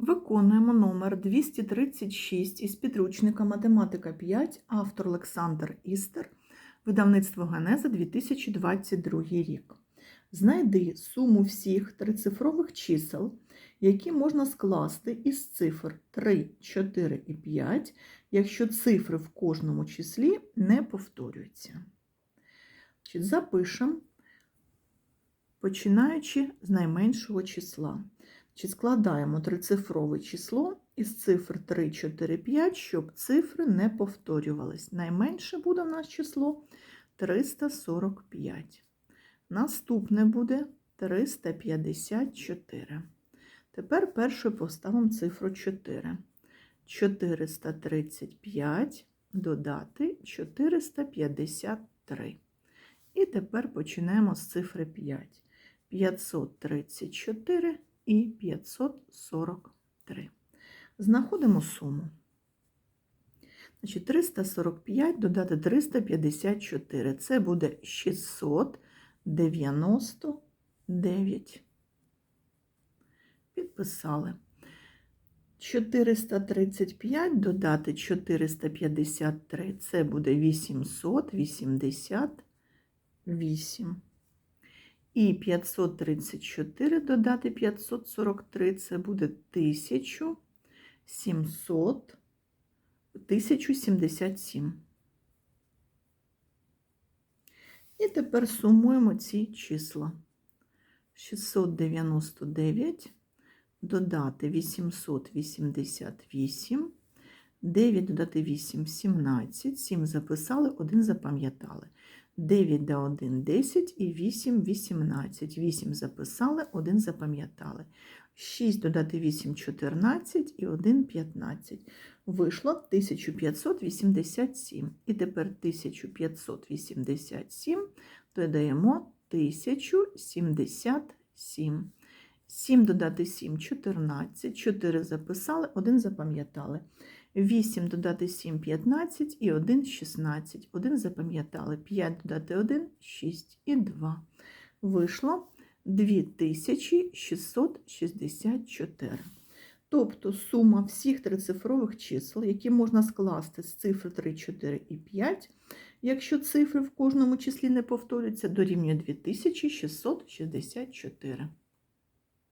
Виконуємо номер 236 із підручника Математика 5, автор Олександр Істер, видавництво Генеза 2022 рік. Знайди суму всіх трицифрових чисел, які можна скласти із цифр 3, 4 і 5, якщо цифри в кожному числі не повторюються. Запишемо, починаючи з найменшого числа. Чи складаємо трицифрове число із цифр 3, 4, 5, щоб цифри не повторювались. Найменше буде у нас число 345. Наступне буде 354. Тепер першою поставимо цифру 4. 435 додати 453. І тепер починаємо з цифри 5. 534 і 543. Знаходимо суму. Значить, 345 додати 354. Це буде 699. Підписали. 435 додати 453. Це буде 888. І 534 додати 543 це буде 1700, 1077. І тепер сумуємо ці числа. 699 додати 888, 9 додати 8 17, 7 записали, 1 запам'ятали. 9 до 1 10 і 8 18. 8 записали, 1 запам'ятали. 6 додати 8 14 і 1 15. Вийшло 1587. І тепер 1587 додаємо 1077. 7 додати 7 14. 4 записали, 1 запам'ятали. 8 додати 7 15 і 1 16. 1 запам'ятали. 5 додати 1 6 і 2. Вийшло 2664. Тобто сума всіх трицифрових чисел, які можна скласти з цифр 3, 4 і 5, якщо цифри в кожному числі не повторюються, дорівнює 2664.